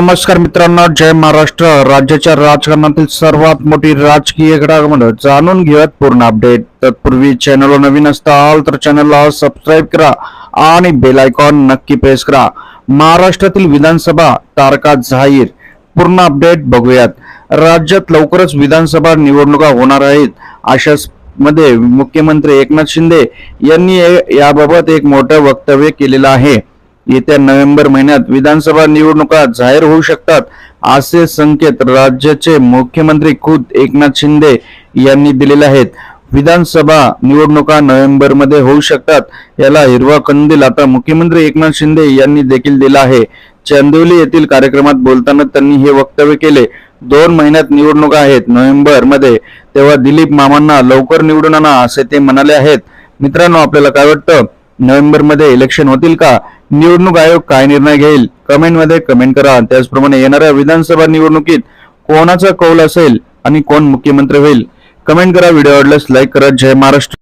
नमस्कार मित्रांनो जय महाराष्ट्र. राज्याच्या राजकारणातील सर्वात मोठी राजकीय घडामोड जाणून घेऊयात पूर्ण अपडेट. तत्पूर्वी चॅनलवर नवीन असताल तर चॅनलला सबस्क्राईब करा आणि बेल आयकॉन नक्की प्रेस करा. महाराष्ट्रातील विधानसभा तारखा जाहीर. पूर्ण अपडेट बघूयात. राज्यात लवकरच विधानसभा निवडणुका होणार आहेत. अशा मध्ये मुख्यमंत्री एकनाथ शिंदे यांनी याबाबत एक मोठं वक्तव्य केलेलं आहे. येत्या नोव्हेंबर महिन्यात विधानसभा निवडणुका जाहीर होऊ शकतात असे संकेत राज्याचे मुख्यमंत्री खुद एकनाथ शिंदे यांनी दिलेले आहेत. विधानसभा निवडणुका नोव्हेंबरमध्ये होऊ शकतात याला हिरवा कंदील आता मुख्यमंत्री एकनाथ शिंदे यांनी देखील दिला आहे. चांदिवली येथील कार्यक्रमात बोलताना त्यांनी हे वक्तव्य केले दोन महिन्यात निवडणुका आहेत नोव्हेंबरमध्ये तेव्हा दिलीप मामांना लवकर निवडून आणा असे ते म्हणाले आहेत. मित्रांनो आपल्याला काय वाटतं? नोव्हेंबरमध्ये इलेक्शन होतील का? निवडणूक आयोग काय निर्णय घेईल? कमेंटमध्ये कमेंट करा. त्याचप्रमाणे येणाऱ्या विधानसभा निवडणुकीत कोणाचा कौल असेल आणि कोण मुख्यमंत्री होईल? कमेंट करा. व्हिडिओ आवडल्यास लाईक करा. जय महाराष्ट्र.